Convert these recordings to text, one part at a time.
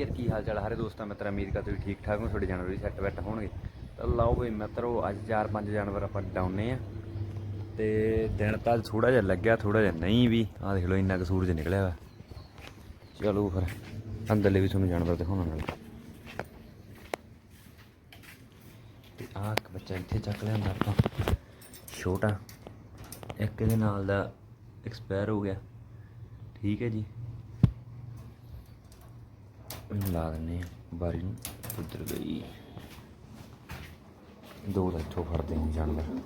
ਯਾਰ, ਕੀ ਹਾਲ ਚਾਲ ਆ ਦੋਸਤਾਂ, ਮਿੱਤਰਾਂ, ਉਮੀਦ ਕਰ ਤੁਸੀਂ ਠੀਕ ਠਾਕ ਹੋ ਤੁਹਾਡੇ ਜਾਨਵਰ ਵੀ ਸੈੱਟ ਬੈਠ ਹੋਣਗੇ। ਤਾਂ ਲਓ ਬਈ ਮਿੱਤਰੋ, ਅੱਜ ਚਾਰ ਪੰਜ ਜਾਨਵਰ ਆਪਾਂ ਡਾਉਨੇ ਆ। ਤੇ ਦਿਨ ਤਾਂ ਥੋੜਾ ਜਿਹਾ ਲੱਗਿਆ ਥੋੜਾ ਜਿਹਾ ਨਹੀਂ ਵੀ। ਆਹ ਦੇਖ ਲਓ, ਇੰਨਾ ਕੁ ਸੂਰਜ ਨਿਕਲਿਆ ਵਾ। ਚਲੋ ਫਿਰ ਅੰਦਰਲੇ ਵੀ ਤੁਹਾਨੂੰ ਜਾਨਵਰ ਦਿਖਾਉਣ ਨਾਲ ਤੇ ਆਹ ਇੱਕ ਬੱਚਾ ਇੱਥੇ ਚੱਕ ਲਿਆਂਦਾ ਆਪਾਂ। ਛੋਟਾ। ਇੱਕ ਇਹਦੇ ਨਾਲ ਦਾ ਐਕਸਪਾਇਰ ਹੋ ਗਿਆ। ਠੀਕ ਹੈ ਜੀ। ਇਹਨੂੰ ਲਾ ਦਿੰਦੇ ਆ ਬਾਰੀ ਨੂੰ ਉੱਧਰ ਗਈ। ਦੋ ਤਾਂ ਇੱਥੋਂ ਫੜਦੇ ਹਾਂ ਜਾਨਵਰ।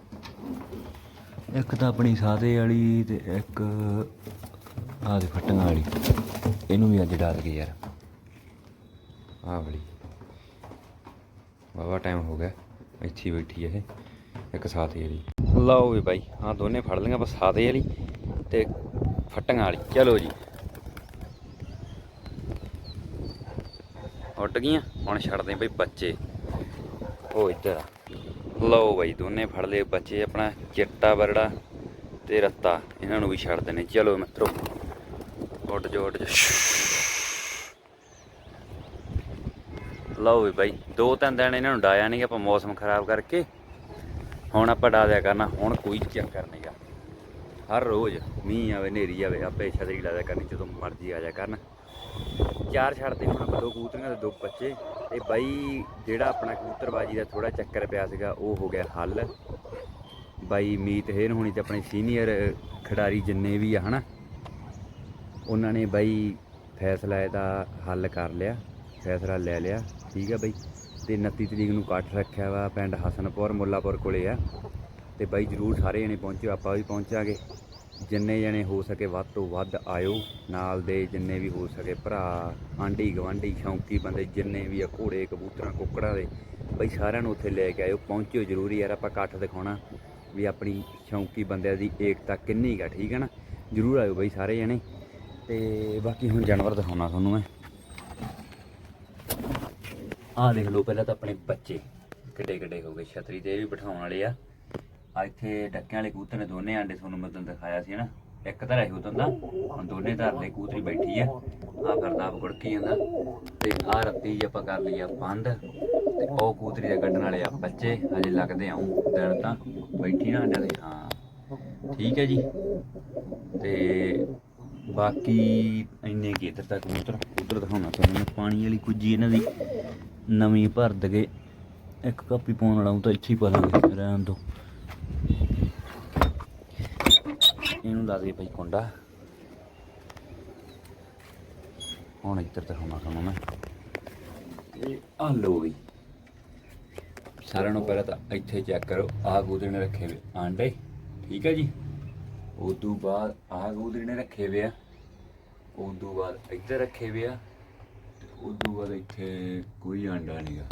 ਇੱਕ ਤਾਂ ਆਪਣੀ ਸਾਦੇ ਵਾਲੀ ਤੇ ਇੱਕ ਆਹ ਦੇ ਫਟੀਆਂ ਵਾਲੀ। ਇਹਨੂੰ ਵੀ ਅੱਜ ਡਾਲ ਕੇ ਯਾਰ। ਆਹ ਵਾਲੀ। ਬਾਬਾ ਟਾਈਮ ਹੋ ਗਿਆ। ਇੱਥੇ ਬੈਠੀ ਹੈ ਇਹ, ਇੱਕ ਸਾਦੇ ਵਾਲੀ। ਲਓ ਵੀ ਬਾਈ ਹਾਂ ਦੋਨੇ ਫੜ ਲਈਆਂ, ਬਸ ਸਾਦੇ ਵਾਲੀ ਤੇ ਫਟੀਆਂ ਵਾਲੀ। ਚਲੋ ਜੀ। ਉੱਡ ਗਈਆਂ। ਹੁਣ ਛੱਡਦੇ ਬਈ ਬੱਚੇ। ਉਹ ਇੱਧਰ ਲਓ ਬਈ ਦੋਨੇ ਫੜ ਲਏ ਬੱਚੇ ਆਪਣਾ, ਚਿੱਟਾ ਬਰੜਾ ਤੇ ਰੱਤਾ। ਇਹਨਾਂ ਨੂੰ ਵੀ ਛੱਡ ਦੇਣੇ। ਚਲੋ ਮਿੱਤਰੋ, ਉੱਡ ਜੋ ਉੱਡ ਜੋ ਲਓ ਵੀ ਬਾਈ, ਦੋ ਤਿੰਨ ਦਿਨ ਇਹਨਾਂ ਨੂੰ ਡਾਇਆ ਨਹੀਂ ਆਪਾਂ ਮੌਸਮ ਖਰਾਬ ਕਰਕੇ। ਹੁਣ ਆਪਾਂ ਡਾ ਦਿਆ ਕਰਨਾ, ਹੁਣ ਕੋਈ ਚੱਕਰ ਨਹੀਂਗਾ ਹਰ ਰੋਜ਼ ਮੀਂਹ ਆਵੇ, ਹਨੇਰੀ ਆਵੇ, ਆਪੇ ਛਤਰੀ ਲਾ ਦਿਆ ਕਰਨੀ, ਜਦੋਂ ਮਰਜ਼ੀ ਆ ਜਾ ਕਰਨ। ਚਾਰ ਛੱਡਦੇ ਹੁਣ ਆਪਾਂ ਦੋ ਕਬੂਤਰੀਆਂ ਦੇ ਦੋ ਬੱਚੇ। ਤੇ ਬਾਈ ਜਿਹੜਾ ਆਪਣਾ ਕਬੂਤਰਬਾਜੀ ਦਾ ਥੋੜਾ ਚੱਕਰ ਪਿਆ ਸੀਗਾ, ਉਹ ਹੋ ਗਿਆ ਹੱਲ। ਬਾਈ ਮੀਤ ਹੇਰ ਹੋਣੀ ਤੇ ਆਪਣੇ ਸੀਨੀਅਰ ਖਿਡਾਰੀ ਜਿੰਨੇ ਵੀ ਆ, ਹਨਾ? ਉਹਨਾਂ ਨੇ ਬਾਈ ਫੈਸਲਾ ਇਹਦਾ ਹੱਲ ਕਰ ਲਿਆ, ਫੈਸਲਾ ਲੈ ਲਿਆ। ਠੀਕ ਆ ਬਾਈ। ਤੇ 29 ਤਰੀਕ ਨੂੰ ਕੱਟ ਰੱਖਿਆ ਵਾ ਪਿੰਡ ਹਸਨਪੁਰ ਮੁੱਲਾਪੁਰ ਕੋਲੇ ਆ। ਤੇ ਬਾਈ ਜਰੂਰ ਸਾਰੇ ਜਣੇ ਪਹੁੰਚਿਓ, ਆਪਾਂ ਵੀ ਪਹੁੰਚਾਂਗੇ। ਜਿੰਨੇ ਜਣੇ ਹੋ ਸਕੇ ਵੱਧ ਤੋਂ ਵੱਧ ਆਇਓ। ਨਾਲ ਦੇ ਜਿੰਨੇ ਵੀ ਹੋ ਸਕੇ ਭਰਾ, ਆਂਢੀ ਗਵਾਂਢੀ ਸ਼ੌਂਕੀ ਬੰਦੇ, ਜਿੰਨੇ ਵੀ ਆ ਘੋੜੇ, ਕਬੂਤਰਾਂ, ਕੁੱਕੜਾਂ ਦੇ, ਬਈ ਸਾਰਿਆਂ ਨੂੰ ਉੱਥੇ ਲੈ ਕੇ ਆਇਓ। ਪਹੁੰਚਿਓ ਜ਼ਰੂਰੀ ਯਾਰ, ਆਪਾਂ ਇਕੱਠ ਦਿਖਾਉਣਾ ਵੀ ਆਪਣੀ ਸ਼ੌਂਕੀ ਬੰਦਿਆਂ ਦੀ ਏਕਤਾ ਕਿੰਨੀ ਗਾ ਠੀਕ ਹੈ ਨਾ? ਜ਼ਰੂਰ ਆਇਓ ਬਈ ਸਾਰੇ ਜਣੇ। ਤੇ ਬਾਕੀ ਹੁਣ ਜਾਨਵਰ ਦਿਖਾਉਣਾ ਤੁਹਾਨੂੰ ਮੈਂ। ਆਹ ਦੇਖ ਲਓ, ਪਹਿਲਾਂ ਤਾਂ ਆਪਣੇ ਬੱਚੇ ਕਿੱਡੇ ਕਿੱਡੇ ਹੋ ਗਏ। ਛਤਰੀ ਤੇ ਇਹ ਵੀ ਬਿਠਾਉਣ ਵਾਲੇ ਆ। ਆ ਇੱਥੇ ਡੱਕਿਆਂ ਵਾਲੇ ਕਬੂਤਰ ਨੇ ਦੋਨੇ ਆਂਡੇ ਤੁਹਾਨੂੰ ਮੈਂ ਦਿਖਾਇਆ ਸੀ ਨਾ ਇੱਕ ਧਰਿਆ ਸੀ ਉਦੋਂ ਦਾ, ਹੁਣ ਦੋਨੇ ਧਰ ਲਏ ਕਬੂਤਰੀ ਬੈਠੀ ਆ। ਆ ਫਿਰਦਾ ਗੁੜਕੀ ਜਾਂਦਾ। ਤੇ ਆ ਰੱਤੀ ਆਪਾਂ ਕਰ ਲਈ ਆ ਬੰਦ, ਤੇ ਉਹ ਕਬੂਤਰੀ ਦੇ ਕੱਢਣ ਵਾਲੇ ਆ ਬੱਚੇ, ਹਜੇ ਲੱਗਦੇ ਆਉਂ ਦਿਨ ਤਾਂ ਬੈਠੀ ਨਾ ਆਂਡਿਆਂ ਦੇ। ਹਾਂ, ਠੀਕ ਹੈ ਜੀ। ਤੇ ਬਾਕੀ ਇੰਨੇ ਕੀ ਇੱਧਰ ਤੱਕ ਕਬੂਤਰ, ਉਧਰ ਦਿਖਾਉਣਾ ਤੁਹਾਨੂੰ ਪਾਣੀ ਵਾਲੀ ਕੁੱਜੀ ਇਹਨਾਂ ਦੀ ਨਵੀਂ ਭਰ ਦਗੇ। ਇੱਕ ਕਾਪੀ ਪਾਉਣ ਵਾਲਾ, ਉਹ ਤਾਂ ਇੱਥੇ ਹੀ ਪਾ ਲਾਂਗੇ, ਰਹਿਣ ਦੋ ਇਹਨੂੰ ਲਾ ਦੇ ਭਾਈ ਕੁੰਡਾ। ਹੁਣ ਇੱਧਰ ਦਿਖਾਉਣਾ ਤੁਹਾਨੂੰ ਮੈਂ। ਇਹ ਆ ਲੋ ਵੀ ਸਾਰਿਆਂ ਨੂੰ ਪਹਿਲਾਂ ਤਾਂ ਇੱਥੇ ਚੈੱਕ ਕਰੋ, ਆਹ ਗੂਦਰੇ ਨੇ ਰੱਖੇ ਵੇ ਆਂਡੇ, ਠੀਕ ਹੈ ਜੀ? ਉਸ ਤੋਂ ਬਾਅਦ ਆਹ ਗੂਦਰੇ ਨੇ ਰੱਖੇ ਵੇ ਆ। ਉਸ ਤੋਂ ਬਾਅਦ ਇੱਧਰ ਰੱਖੇ ਵੇ ਆ। ਤੇ ਉਸ ਤੋਂ ਬਾਅਦ ਇੱਥੇ ਕੋਈ ਆਂਡਾ ਨਹੀਂਗਾ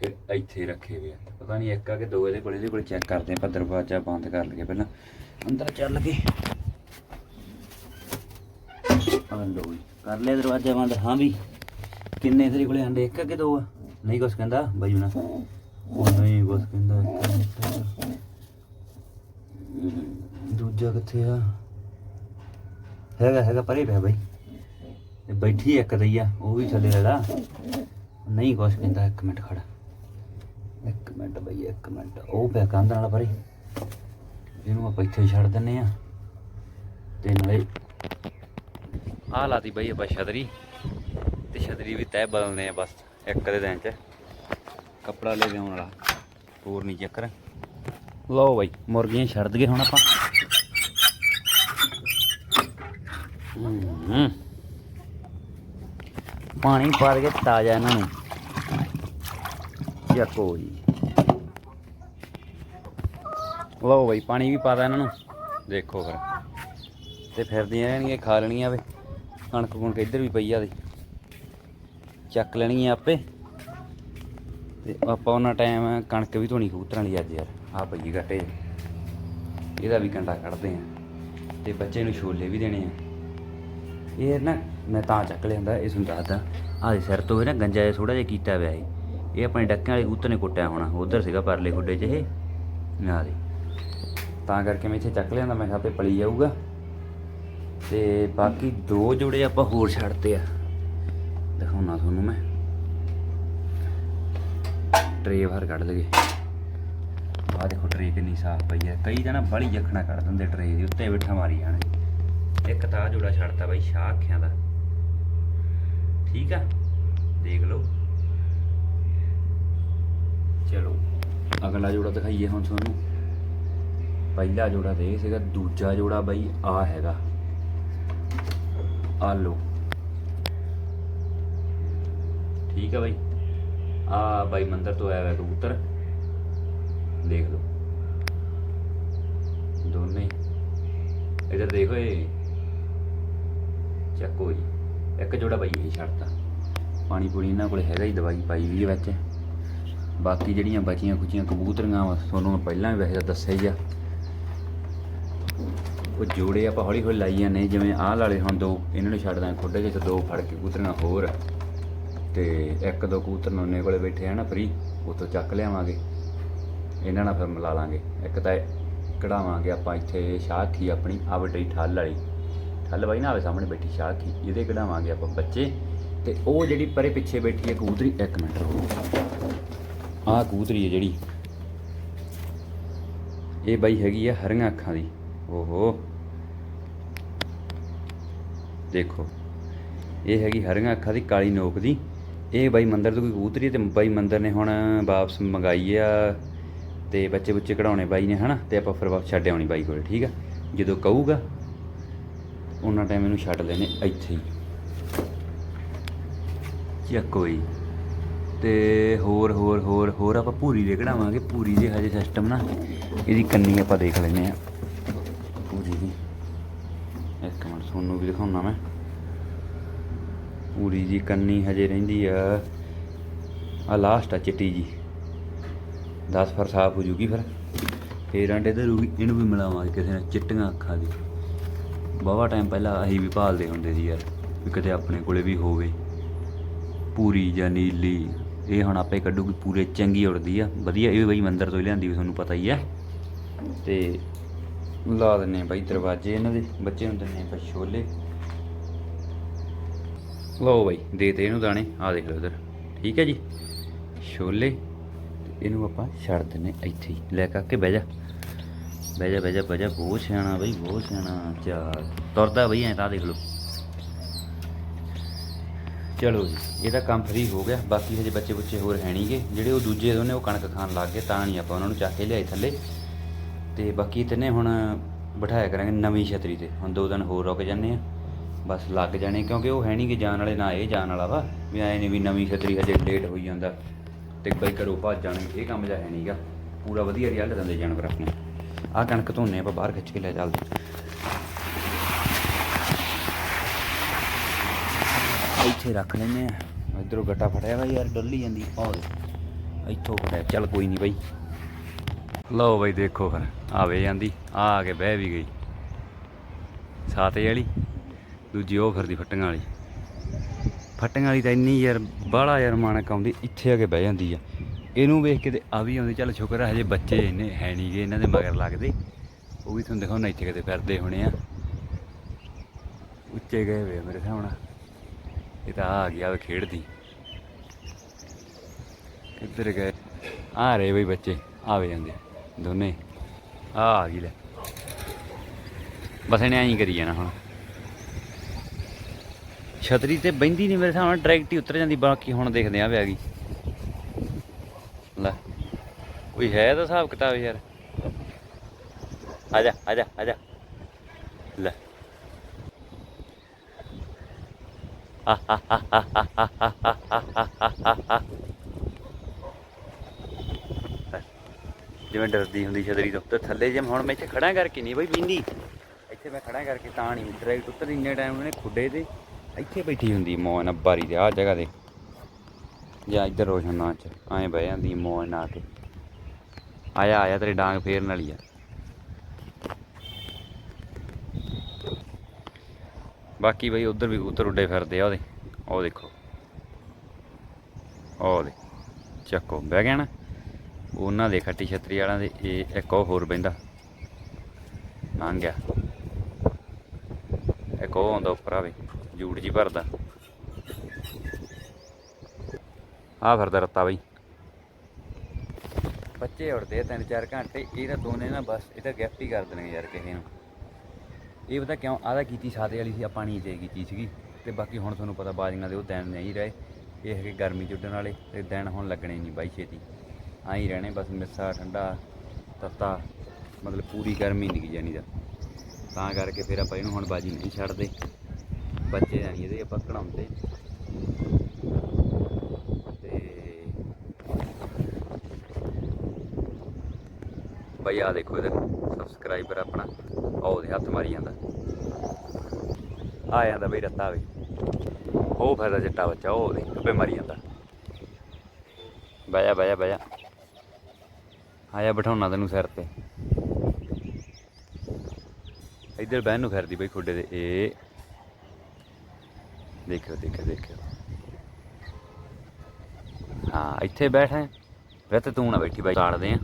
ਫਿਰ ਇੱਥੇ ਰੱਖੇ ਵੇ ਆ। ਪਤਾ ਨਹੀਂ ਇੱਕ ਆ ਕਿ ਦੋ ਇਹਦੇ ਕੋਲ ਇਹਦੇ ਕੋਲ ਚੈੱਕ ਕਰਦੇ ਆਪਾਂ ਦਰਵਾਜ਼ਾ ਬੰਦ ਕਰ ਲਈਏ ਪਹਿਲਾਂ। ਅੰਦਰ ਚੱਲ ਗਏ। ਆ ਲੋ ਕਰ ਲਿਆ ਦਰਵਾਜ਼ਾ ਬੰਦ। ਹਾਂ ਵੀ ਕਿੰਨੇ ਤੇਰੇ ਕੋਲੇ ਅੰਡੇ ਇੱਕ ਕਿ ਦੋ? ਆ ਨਹੀਂ ਕੁਛ ਕਹਿੰਦਾ ਬਾਈ ਹੁਣਾ। ਉਹ ਨਹੀਂ ਕੁਛ ਕਹਿੰਦਾ। ਦੂਜਾ ਕਿੱਥੇ ਆ? ਹੈਗਾ ਹੈਗਾ ਪਰੇ ਪਿਆ ਬਾਈ। ਤੇ ਬੈਠੀ ਇੱਕ ਦਈ ਆ ਉਹ ਵੀ ਥੱਲੇ ਵਾਲਾ। ਨਹੀਂ ਕੁਛ ਕਹਿੰਦਾ ਇੱਕ ਮਿੰਟ ਖੜਾ। ਇੱਕ ਮਿੰਟ ਬਈ ਇੱਕ ਮਿੰਟ। ਉਹ ਪਿਆ ਕੰਧ ਨਾਲ ਪਰੇ। ਇਹਨੂੰ ਆਪਾਂ ਇੱਥੇ ਛੱਡ ਦਿੰਨੇ ਆ। ਤੇ ਨਾਲੇ ਆਹ ਲਾਤੀ ਬਈ ਆਪਾਂ ਛਤਰੀ। ਤੇ ਛਤਰੀ ਵੀ ਤੈ ਬਦਲਨੇ ਆ ਬਸ, ਇੱਕ ਦੇ ਦਿਨ ਚ। ਕੱਪੜਾ ਲੈ ਕੇ ਆਉਣ ਵਾਲਾ ਹੋਰ ਨਹੀਂ ਚੱਕਰ। ਲਓ ਬਈ, ਮੁਰਗੀਆਂ ਛੱਡ ਦਈਏ ਹੁਣ ਆਪਾਂ। ਪਾਣੀ ਪਾ ਕੇ ਤਾਜ਼ਾ ਇਹਨਾਂ ਨੂੰ। ਚੱਕੋ ਜੀ। ਲਓ ਬਈ, ਪਾਣੀ ਵੀ ਪਾਦਾ ਇਹਨਾਂ ਨੂੰ। ਦੇਖੋ ਫਿਰ। ਤੇ ਫਿਰਦੀਆਂ ਰਹਿਣਗੀਆਂ ਖਾ ਲੈਣੀਆਂ ਵੇ, ਕਣਕ ਕੁਣਕ ਇੱਧਰ ਵੀ ਪਈ ਆ ਦੇ। ਚੱਕ ਲੈਣਗੀਆਂ ਆਪੇ। ਤੇ ਆਪਾਂ ਉਹਨਾਂ ਟਾਈਮ ਕਣਕ ਵੀ ਧੋਣੀ ਕਬੂਤਰਾਂ ਲਈ ਅੱਜ ਯਾਰ। ਆ ਪਈ ਘਟੇ ਇਹਦਾ ਵੀ ਕੰਡਾ ਕੱਢਦੇ ਆ। ਤੇ ਬੱਚੇ ਨੂੰ ਛੋਲੇ ਵੀ ਦੇਣੇ ਆ। ਇਹ ਨਾ, ਮੈਂ ਤਾਂ ਚੱਕ ਲਿਆਂਦਾ ਇਸ ਨੂੰ ਦੱਸਦਾ। ਆਹ ਸਿਰ ਤੋਂ ਇਹ ਨਾ ਗੰਜਾ ਜਿਹਾ ਥੋੜਾ ਜਿਹਾ ਕੀਤਾ ਹੋਇਆ ਇਹ ਆਪਣੇ ਡੱਕਿਆਂ ਵਾਲੇ ਕਬੂਤਰ ਨੇ ਕੁੱਟਿਆ ਹੋਣਾ। ਉਧਰ ਸੀਗਾ ਪਰਲੇ ਖੁੱਡੇ 'ਚ ਇਹ ਨਾ ਦੇ। ਤਾਂ ਕਰਕੇ ਮੈਂ ਇੱਥੇ ਚੱਕ ਲਿਆਂਦਾ, ਮੈਂ ਕਿਹਾ ਆਪੇ ਪਲੀ ਜਾਊਗਾ। ਤੇ ਬਾਕੀ ਦੋ ਜੋੜੇ ਆਪਾਂ ਹੋਰ ਛੱਡਤੇ ਆ। ਦਿਖਾਉਣਾ ਤੁਹਾਨੂੰ ਮੈਂ। ਟਰੇ ਬਾਹਰ ਕੱਢ ਲਗੇ ਆਹ ਦੇਖੋ ਟਰੇ ਕਿੰਨੀ ਸਾਫ਼ ਪਈ ਹੈ। ਕਈ ਜਣਾ ਬੜੀ ਜਖਣਾ ਕੱਢ ਦਿੰਦੇ ਟਰੇ ਦੇ ਉੱਤੇ ਬਿਠਾ ਮਾਰੀ ਜਾਣੇ। ਇੱਕ ਤਾਂ ਆਹ ਜੋੜਾ ਛੱਡਤਾ ਬਾਈ ਸ਼ਾਹ ਅੱਖਿਆਂ ਦਾ। ਠੀਕ ਆ? ਦੇਖ ਲਓ। ਚਲੋ, ਅਗਲਾ ਜੋੜਾ ਦਿਖਾਈਏ ਹੁਣ ਤੁਹਾਨੂੰ। ਪਹਿਲਾ ਜੋੜਾ ਤੇ ਇਹ ਸੀਗਾ, ਦੂਜਾ ਜੋੜਾ ਬਾਈ ਆ ਹੈਗਾ। ਆ ਲੋ ਠੀਕ ਆ ਬਾਈ। ਆ ਬਾਈ ਮੰਦਰ ਤੋਂ ਆਇਆ ਹੋਇਆ ਕਬੂਤਰ। ਦੇਖ ਲਓ। ਦੋਨੇ। ਇਧਰ ਦੇਖੋ ਇਹ ਚੱਕੋ ਜੀ ਇੱਕ ਜੋੜਾ ਬਾਈ ਇਹ ਛੱਡਤਾ। ਪਾਣੀ ਪੂਣੀ ਇਹਨਾਂ ਕੋਲ ਹੈਗਾ ਹੀ, ਦਵਾਈ ਪਾਈ ਵੀ ਹੈ ਵਿੱਚ। ਬਾਕੀ ਜਿਹੜੀਆਂ ਬਚੀਆਂ ਕੁਚੀਆਂ ਕਬੂਤਰੀਆਂ ਵਾ, ਤੁਹਾਨੂੰ ਮੈਂ ਪਹਿਲਾਂ ਵੀ ਵੈਸੇ ਤਾਂ ਦੱਸਿਆ ਹੀ ਆ। ਉਹ ਜੋੜੇ ਆਪਾਂ ਹੌਲੀ ਹੌਲੀ ਲਾਈ ਜਾਂਦੇ ਜਿਵੇਂ ਆਹ ਵਾਲੇ ਹੁਣ ਦੋ, ਇਹਨਾਂ ਨੂੰ ਛੱਡ ਛੱਡਦਾ ਖੁੱਡੇ ਜਿਹੇ ਦੋ ਫੜ ਕੇ ਕਬੂਤਰੀਆਂ ਹੋਰ। ਤੇ ਇੱਕ ਦੋ ਕਬੂਤਰ ਨੋਨੇ ਕੋਲੇ ਬੈਠੇ ਆ ਨਾ ਫਰੀ ਉੱਥੋਂ ਚੱਕ ਲਿਆਵਾਂਗੇ। ਇਹਨਾਂ ਨਾਲ ਫਿਰ ਮਿਲਾ ਲਾਂਗੇ। ਇੱਕ ਤਾਂ ਇਹ ਕਢਾਵਾਂਗੇ ਆਪਾਂ ਇੱਥੇ ਸ਼ਾਖੀ ਆਪਣੀ ਆ ਵੱਡੀ ਠੱਲ ਵਾਲੀ। ਠੱਲ ਬਾਈ ਨਾ ਆਵੇ ਸਾਹਮਣੇ ਬੈਠੀ ਸ਼ਾਖੀ ਇਹਦੇ ਕਢਾਵਾਂਗੇ ਆਪਾਂ ਬੱਚੇ। ਤੇ ਉਹ ਜਿਹੜੀ ਪਰੇ ਪਿੱਛੇ ਬੈਠੀ ਹੈ ਕੂਤਰੀ, ਇੱਕ ਮਿੰਟ ਰੁਕੋ। ਆਹ ਕੂਤਰੀ ਹੈ ਜਿਹੜੀ। ਇਹ ਬਾਈ ਹੈਗੀ ਆ ਹਰੀਆਂ ਅੱਖਾਂ ਦੀ। ਓਹੋ। ਦੇਖੋ। ਇਹ ਹੈਗੀ ਹਰੀਆਂ ਅੱਖਾਂ ਦੀ ਕਾਲੀ ਨੋਕ ਦੀ। ਇਹ ਬਾਈ ਮੰਦਰ ਤੋਂ ਕੋਈ ਕਬੂਤਰੀ ਹੈ ਤੇ ਬਾਈ ਮੰਦਰ ਨੇ ਹੁਣ ਵਾਪਸ ਮੰਗਾਈ ਆ ਤੇ ਬੱਚੇ ਬੁੱਚੇ ਕਢਾਉਣੇ ਬਾਈ ਨੇ, ਹਨਾ? ਤੇ ਆਪਾਂ ਫਿਰ ਵਾਪਸ ਛੱਡ ਆਉਣੀ ਬਾਈ ਕੋਲ, ਠੀਕ ਆ? ਜਦੋਂ ਕਹੂਗਾ, ਉਹਨਾਂ ਟਾਈਮ ਇਹਨੂੰ ਛੱਡ ਲੈਣੇ ਇੱਥੇ ਹੀ। ਚੱਕੋ ਜੀ ਤੇ ਹੋਰ ਹੋਰ ਹੋਰ ਹੋਰ ਆਪਾਂ ਪੂਰੀ ਦੇ ਕਢਾਵਾਂਗੇ। ਪੂਰੀ ਦੇ ਹਜੇ ਸਿਸਟਮ ਨਾ। ਇਹਦੀ ਕੰਨੀ ਆਪਾਂ ਦੇਖ ਲੈਨੇ ਆ ਪੂਰੀ ਦੀ। ਤੁਹਾਨੂੰ ਵੀ ਦਿਖਾਉਣਾ ਮੈਂ। ਪੂਰੀ ਜੀ ਕੰਨੀ ਹਜੇ ਰਹਿੰਦੀ ਆ। ਆ ਲਾਸਟ ਆ ਚਿੱਟੀ ਜੀ। 10 ਫਰ ਸਾਫ਼ ਹੋ ਜੂਗੀ ਫਿਰ। ਫੇਰ ਆਂਡੇ ਤੇ ਰੂਗੀ ਇਹਨੂੰ ਵੀ ਮਿਲਾਵਾਂਗੇ ਕਿਸੇ ਨਾਲ ਚਿੱਟੀਆਂ ਅੱਖਾਂ ਦੀ। ਬਾਵਾ ਟਾਈਮ ਪਹਿਲਾਂ ਅਸੀਂ ਵੀ ਭਾਲਦੇ ਹੁੰਦੇ ਸੀ ਯਾਰ, ਵੀ ਕਿਤੇ ਆਪਣੇ ਕੋਲੇ ਵੀ ਹੋਵੇ। ਪੂਰੀ ਜਾਂ ਨੀਲੀ, ਇਹ ਹੁਣ ਆਪੇ ਕੱਢੂਗੀ, ਪੂਰੇ ਚੰਗੀ ਉੜਦੀ ਆ। ਵਧੀਆ, ਇਹ ਬਈ ਮੰਦਰ ਤੋਂ ਹੀ ਲਿਆਂਦੀ ਵੀ ਤੁਹਾਨੂੰ ਪਤਾ ਹੀ ਆ। ਤੇ ਲਾ ਦਿੰਨੇ ਬਾਈ ਦਰਵਾਜ਼ੇ ਇਹਨਾਂ ਦੇ, ਬੱਚੇ ਨੂੰ ਦਿੰਨੇ ਆਪਾਂ ਛੋਲੇ। ਲਓ ਬਾਈ, ਦੇ ਤੇ ਇਹਨੂੰ ਦਾਣੇ, ਆ ਦੇਖ ਲਓ ਇਧਰ। ਠੀਕ ਹੈ ਜੀ? ਛੋਲੇ ਇਹਨੂੰ ਆਪਾਂ ਛੱਡ ਦਿੰਨੇ ਇੱਥੇ ਹੀ। ਲੈ ਕੇ ਆ ਕੇ ਬਹਿ ਜਾ। ਬਹਿ ਜਾ ਬਹਿ ਜਾ ਬਹਿ ਜਾ। ਬਹੁਤ ਸਿਆਣਾ ਬਾਈ, ਬਹੁਤ ਸਿਆਣਾ। ਚਾਰ। ਤੁਰਦਾ ਬਈ, ਐਂ ਤਾਂ ਆਹ ਦੇਖ ਲਓ। ਚਲੋ ਜੀ ਇਹਦਾ ਕੰਮ ਫਰੀ ਹੋ ਗਿਆ। ਬਾਕੀ ਹਜੇ ਬੱਚੇ ਬੁੱਚੇ ਹੋਰ ਹੈ ਨਹੀਂਗੇ ਜਿਹੜੇ ਉਹ ਦੂਜੇ ਦੋਨੇ ਉਹ ਕਣਕ ਖਾਣ ਲੱਗ ਗਏ, ਤਾਂ ਨਹੀਂ ਆਪਾਂ ਉਹਨਾਂ ਨੂੰ ਚੱਕ ਕੇ ਲਿਆਏ ਥੱਲੇ। ਤੇ ਬਾਕੀ ਤਿੰਨੇ ਹੁਣ ਬਿਠਾਇਆ ਕਰਾਂਗੇ ਨਵੀਂ ਛਤਰੀ ਤੇ। ਹੁਣ ਦੋ ਦਿਨ ਹੋਰ ਰੁਕ ਜਾਂਦੇ ਆ। ਬਸ ਲੱਗ ਜਾਣੇ, ਕਿਉਂਕਿ ਉਹ ਹੈ ਨਹੀਂ ਕਿ ਜਾਣ ਵਾਲੇ ਨਾ ਇਹ ਜਾਣ ਵਾਲਾ ਵਾ, ਵੀ ਐ ਨਹੀਂ ਵੀ ਨਵੀਂ ਛਤਰੀ ਹਜੇ ਲੇਟ ਹੋਈ ਜਾਂਦਾ। ਤੇ ਬਈ ਕਰੋ ਭੱਜ ਜਾਣਗੇ ਇਹ ਕੰਮ ਜਿਹਾ ਹੈ ਨਹੀਂਗਾ ਪੂਰਾ ਵਧੀਆ ਰਿਜ਼ਲਟ ਦਿੰਦੇ ਜਾਨਵਰ ਆਪਣੇ। ਆਹ ਕਣਕ ਧੋਨੇ ਆਪਾਂ, ਬਾਹਰ ਖਿੱਚ ਕੇ ਲੈ ਚੱਲਦੇ। ਇੱਥੇ ਰੱਖ ਲੈਨੇ ਆ। ਇਧਰੋਂ ਗੱਟਾ ਫੜਿਆ ਵਾ ਯਾਰ, ਡੁੱਲੀ ਜਾਂਦੀ। ਆਹ ਇੱਥੋਂ ਫੜਿਆ। ਚੱਲ ਕੋਈ ਨਹੀਂ ਬਾਈ। ਲਓ ਬਾਈ ਦੇਖੋ ਫਿਰ ਆਵੇ ਜਾਂਦੀ, ਆ ਆ ਕੇ ਬਹਿ ਵੀ ਗਈ। ਸਾਤੇ ਵਾਲੀ, ਦੂਜੀ ਉਹ ਫਿਰਦੀ ਫੱਟੀਆਂ ਵਾਲੀ। ਫੱਟੀਆਂ ਵਾਲੀ ਤਾਂ ਇੰਨੀ ਯਾਰ, ਬਾਹਲਾ ਯਾਰ ਮਾਨਕ ਆਉਂਦੀ, ਇੱਥੇ ਆ ਕੇ ਬਹਿ ਜਾਂਦੀ ਆ। ਇਹਨੂੰ ਵੇਖ ਕੇ ਤੇ ਆ ਵੀ ਆਉਂਦੀ, ਚੱਲ ਸ਼ੁਕਰ ਹੈ ਹਜੇ ਬੱਚੇ ਇਹਨੇ ਹੈ ਨਹੀਂਗੇ ਇਹਨਾਂ ਦੇ ਮਗਰ ਲੱਗਦੇ। ਉਹ ਵੀ ਤੁਹਾਨੂੰ ਦਿਖਾਉਣਾ, ਇੱਥੇ ਕਿਤੇ ਫਿਰਦੇ ਹੋਣੇ ਆ। ਉੱਚੇ ਗਏ ਵੇ ਮੇਰੇ ਸਾਹਮਣੇ। ਇਹ ਤਾਂ ਆ ਗਿਆ ਵੇ ਖੇਡਦੀ। ਕਿੱਧਰ ਗਏ? ਆ ਰਹੇ ਬਈ ਬੱਚੇ ਆਵੇ ਜਾਂਦੇ। ਦੋਨੇ ਆ ਆ ਗਈ ਲੈ ਬਸ ਇਹਨੇ ਐਂ ਕਰੀ ਜਾਣਾ ਹੁਣ ਛਤਰੀ ਤੇ ਬੈਂਦੀ ਨਹੀਂ ਮੇਰੇ ਸਾਹਮਣੇ ਡਾਇਰੈਕਟ ਹੀ ਉਤਰ ਜਾਂਦੀ ਬਾਕੀ ਹੁਣ ਦੇਖਦੇ ਆ ਵੀ ਆ ਗਈ ਲੈ ਕੋਈ ਹੈ ਤਾਂ ਹਿਸਾਬ ਕਿਤਾਬ ਯਾਰ ਆ ਜਾ ਆ ਜਾ ਆ ਜਾ ਲੈ ਜਿਵੇਂ ਡਰਦੀ ਹੁੰਦੀ ਛਤਰੀ ਤੋਂ। ਤੇ ਥੱਲੇ ਜਿਵੇਂ ਹੁਣ ਮੈਂ ਇੱਥੇ ਖੜਾ ਕਰਕੇ ਨਹੀਂ ਬਈ ਬਿੰਦੀ। ਇੱਥੇ ਮੈਂ ਖੜਾ ਕਰਕੇ ਤਾਂ ਨਹੀਂ ਡਾਇਰੈਕਟ ਉੱਤਰ ਇੰਨੇ ਟਾਈਮ ਉਹਨੇ ਖੁੱਡੇ ਤੇ ਇੱਥੇ ਬੈਠੀ ਹੁੰਦੀ ਮੌਜ ਬਾਰੀ ਤੇ, ਆਹ ਜਗ੍ਹਾ ਤੇ। ਜਾਂ ਇੱਧਰ ਰੋਸ਼ਨ ਨਾ ਚ, ਐਂ ਬਹਿ ਜਾਂਦੀ ਮੌਜ ਨਾਲ ਕੇ ਆਇਆ ਆਇਆ ਤੇਰੀ ਡਾਂਗ ਫੇਰਨ ਵਾਲੀ ਆ। ਬਾਕੀ ਬਈ ਉਧਰ ਵੀ ਕਬੂਤਰ ਉੱਡੇ ਫਿਰਦੇ ਆ ਉਹਦੇ। ਉਹ ਦੇਖੋ। ਉਹ ਦੇ ਚੱਕੋ, ਬਹਿ ਗਿਆ ਨਾ। ਉਹਨਾਂ ਦੇ ਖੱਟੀ ਛਤਰੀ ਵਾਲਿਆਂ ਦੇ, ਇਹ ਇੱਕ ਉਹ ਹੋਰ ਬਹਿੰਦਾ। ਲੰਘ ਗਿਆ। ਇੱਕ ਉਹ ਆਉਂਦਾ ਉੱਪਰ ਆਵੇ ਜੂੜ ਜੀ ਭਰਦਾ। ਆ ਫਿਰਦਾ ਰੱਤਾ ਬਈ। ਬੱਚੇ ਉੜਦੇ ਆ ਤਿੰਨ ਚਾਰ ਘੰਟੇ, ਇਹ ਤਾਂ ਦੋਨੇ ਨਾ ਬਸ, ਇਹ ਤਾਂ ਗਿਫਟ ਹੀ ਕਰ ਦੇਣਗੇ ਯਾਰ ਕਿਸੇ ਨੂੰ। ਇਹ ਪਤਾ ਕਿਉਂ ਆਦਾ ਕੀਤੀ ਸਾਦੇ ਵਾਲੀ ਸੀ ਆ ਪਾਣੀ ਤੇ ਕੀਤੀ ਸੀਗੀ। ਤੇ ਬਾਕੀ ਹੁਣ ਤੁਹਾਨੂੰ ਪਤਾ ਬਾਜ਼ੀਆਂ ਦੇ ਉਹ ਦਿਨ ਨਹੀਂ ਰਹੇ। ਇਹ ਹੈਗੇ ਗਰਮੀ ਚੁੱਡਣ ਵਾਲੇ, ਤੇ ਦਿਨ ਹੁਣ ਲੱਗਣੇ ਨਹੀਂ ਬਾਈ ਛੇਤੀ। ਆਂ ਹੀ ਰਹਿਣੇ, ਬਸ ਮਿੱਸਾ ਠੰਡਾ ਤੱਤਾ, ਮਤਲਬ ਪੂਰੀ ਗਰਮੀ ਨਹੀਂ ਜਾਣੀ ਦਾ। ਤਾਂ ਕਰਕੇ ਫਿਰ ਆਪਾਂ ਇਹਨੂੰ ਹੁਣ ਬਾਜੀ ਨਹੀਂ ਛੱਡਦੇ। ਬੱਚੇ ਨਹੀਂ ਇਹਦੇ, ਆਪਾਂ ਕਢਾਉਂਦੇ। ਤੇ ਬਈ ਆ ਦੇਖੋ ਇਹਦਾ ਸਬਸਕ੍ਰਾਈਬਰ ਆਪਣਾ ਆਹ ਦੇ ਹੱਥ ਮਾਰੀ ਜਾਂਦਾ। ਆ ਜਾਂਦਾ ਬਈ ਰੱਤਾ ਵੀ। ਉਹ ਫਾਇਦਾ ਚਿੱਟਾ ਬੱਚਾ, ਉਹ ਉਹਦੇ ਟੁੱਪੇ ਮਾਰੀ ਜਾਂਦਾ। ਬਹਿ ਜਾ, ਬਹਿ ਬਹਿ ਆਇਆ ਬਿਠਾਉਣਾ ਤੈਨੂੰ ਸਿਰ ਤੇ। ਇੱਧਰ ਬਹਿਣ ਨੂੰ ਫਿਰਦੀ ਬਈ ਖੁੱਡੇ ਦੇ ਏ ਦੇਖਿਓ ਦੇਖਿਓ ਦੇਖਿਓ। ਹਾਂ, ਇੱਥੇ ਬੈਠਾ ਵੇ ਤੇ ਤੂੰ ਨਾ ਬੈਠੀ ਬਾਈ ਤਾੜਦੇ ਆ।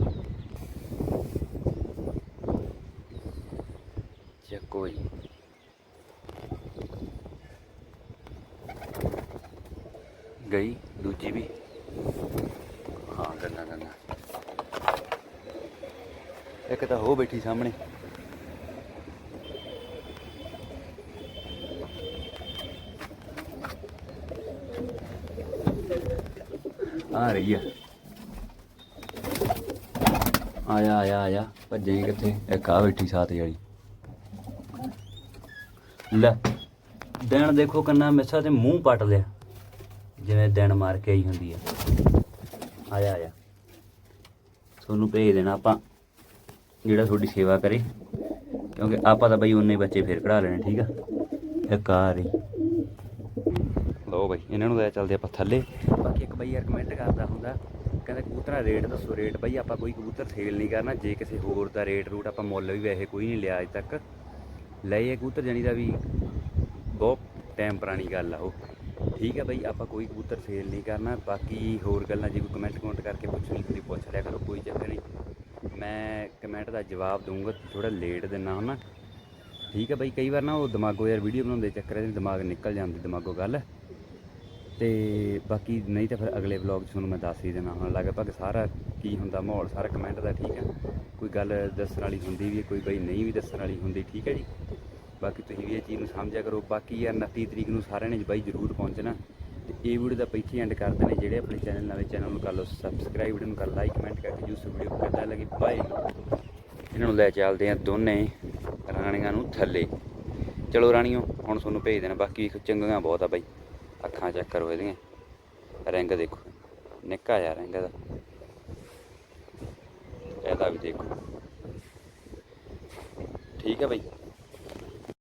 ਚੱਕੋ ਜੀ ਗਈ, ਦੂਜੀ ਵੀ। ਹਾਂ, ਗੰਨਾ ਗੰਨਾ। ਇੱਕ ਤਾਂ ਹੋ ਬੈਠੀ ਸਾਹਮਣੇ। ਆ ਰਹੀ ਆ। ਆਇਆ ਆਇਆ ਆਇਆ। ਭੱਜੇ ਕਿੱਥੇ? ਇੱਕ ਆ ਬੈਠੀ ਸਾਥ ਵਾਲੀ। ਲੈ, ਦਿਨ ਦੇਖੋ ਕੰਨਾ ਮਿੱਸਾ ਤੇ ਮੂੰਹ ਪੱਟ ਲਿਆ। ਜਿਵੇਂ ਦਿਨ ਮਾਰ ਕੇ ਆਈ ਹੁੰਦੀ ਆ। ਆਇਆ ਆਇਆ। ਤੁਹਾਨੂੰ ਭੇਜ ਦੇਣਾ ਆਪਾਂ। ਜਿਹੜਾ ਤੁਹਾਡੀ ਸੇਵਾ ਕਰੇ। ਕਿਉਂਕਿ ਆਪਾਂ ਤਾਂ ਬਈ ਉਨੇ ਬੱਚੇ ਫੇਰ ਕਢਾ ਲੈਣੇ, ਠੀਕ ਆ? ਇੱਕ ਆ ਰਹੀ ਲਓ ਬਈ, ਇਹਨਾਂ ਨੂੰ ਲੈ ਚੱਲਦੇ ਆਪਾਂ ਥੱਲੇ। ਬਾਕੀ ਇੱਕ ਬਈ ਯਾਰ ਕਮੈਂਟ ਕਰਦਾ ਹੁੰਦਾ, ਕਹਿੰਦਾ ਕਬੂਤਰਾਂ ਰੇਟ ਦੱਸੋ ਰੇਟ ਬਈ ਆਪਾਂ ਕੋਈ ਕਬੂਤਰ ਸੇਲ ਨਹੀਂ ਕਰਨਾ, ਜੇ ਕਿਸੇ ਹੋਰ ਦਾ ਰੇਟ ਰੂਟ ਆਪਾਂ ਮੁੱਲ ਵੀ ਵੈਸੇ ਕੋਈ ਨਹੀਂ ਲਿਆ ਅਜੇ ਤੱਕ। ਲਏ ਕਬੂਤਰ, ਜਾਣੀ ਦਾ ਵੀ ਬਹੁਤ ਟਾਈਮ ਪੁਰਾਣੀ ਗੱਲ ਆ ਉਹ। ਠੀਕ ਹੈ ਬਈ, ਆਪਾਂ ਕੋਈ ਕਬੂਤਰ ਸੇਲ ਨਹੀਂ ਕਰਨਾ। ਬਾਕੀ ਹੋਰ ਗੱਲਾਂ ਜੇ ਕੋਈ ਕਮੈਂਟ ਕਮੈਂਟ ਕਰਕੇ ਪੁੱਛਣੀ ਤੁਸੀਂ ਪੁੱਛ ਲਿਆ ਕਰੋ, ਕੋਈ ਚੱਕਰ ਨਹੀਂ। ਮੈਂ ਕਮੈਂਟ ਦਾ ਜਵਾਬ ਦਊਂਗਾ ਥੋੜਾ ਲੇਟ ਦਿਨਾ ਹੁੰਦਾ ਠੀਕ ਹੈ ਬਈ, ਕਈ ਵਾਰ ਨਾ ਉਹ ਦਿਮਾਗੋ ਯਾਰ ਵੀਡੀਓ ਬਣਾਉਂਦੇ ਚੱਕਰ ਦੇ ਦਿਮਾਗ ਨਿਕਲ ਜਾਂਦੀ ਦਿਮਾਗੋ ਗੱਲ। ਤੇ ਬਾਕੀ ਨਹੀਂ ਤਾਂ ਫਿਰ ਅਗਲੇ ਵਲੌਗ 'ਚ ਤੁਹਾਨੂੰ ਮੈਂ ਦੱਸ ਹੀ ਦੇਣਾ ਹੁਣ ਲਗਭਗ ਸਾਰਾ ਕੀ ਹੁੰਦਾ ਮਾਹੌਲ, ਸਾਰਾ ਕਮੈਂਟ ਦਾ, ਠੀਕ ਹੈ ਕੋਈ ਗੱਲ ਦੱਸਣ ਵਾਲੀ ਹੁੰਦੀ ਵੀ ਹੈ, ਕੋਈ ਬਈ ਨਹੀਂ ਵੀ ਦੱਸਣ ਵਾਲੀ ਹੁੰਦੀ, ਠੀਕ ਹੈ ਜੀ। ਬਾਕੀ ਤੁਸੀਂ ਵੀ ਇਹ ਚੀਜ਼ ਨੂੰ ਸਮਝਿਆ ਕਰੋ, ਬਾਕੀ ਯਾਰ 29 ਤਰੀਕ ਨੂੰ ਸਾਰਿਆਂ ਨੇ ਬਾਈ ਜ਼ਰੂਰ ਪਹੁੰਚਣਾ। ਤੇ ਇਹ ਵੀਡੀਓ ਦਾ ਪਹਿਲਾਂ ਐਂਡ ਕਰਦੇ ਨੇ ਜਿਹੜੇ ਆਪਣੇ ਚੈਨਲ ਨਵੇਂ ਚੈਨਲ ਨੂੰ ਕਰ ਲਓ ਸਬਸਕ੍ਰਾਈਬ ਵੀਡੀਓ ਨੂੰ ਕਰ ਲਾਈਕ ਕਮੈਂਟ ਕਰਕੇ ਜੂਸ ਵੀਡੀਓ ਕਿੱਦਾਂ ਲੱਗੀ। ਬਾਏ ਇਹਨਾਂ ਨੂੰ ਲੈ ਚੱਲਦੇ ਆ ਦੋਨੇ ਰਾਣੀਆਂ ਨੂੰ ਥੱਲੇ। ਚਲੋ ਰਾਣੀਓ, ਹੁਣ ਤੁਹਾਨੂੰ ਭੇਜ ਦੇਣਾ। ਬਾਕੀ ਚੰਗੀਆਂ ਬਹੁਤ ਆ ਬਾਈ। ਅੱਖਾਂ ਚੈੱਕ ਕਰੋ ਇਹਦੀਆਂ। ਰੰਗ ਦੇਖੋ। ਨਿੱਕਾ ਜਿਹਾ ਰੰਗ ਦਾ ਇਹਦਾ ਵੀ ਦੇਖੋ। ਠੀਕ ਹੈ ਬਾਈ।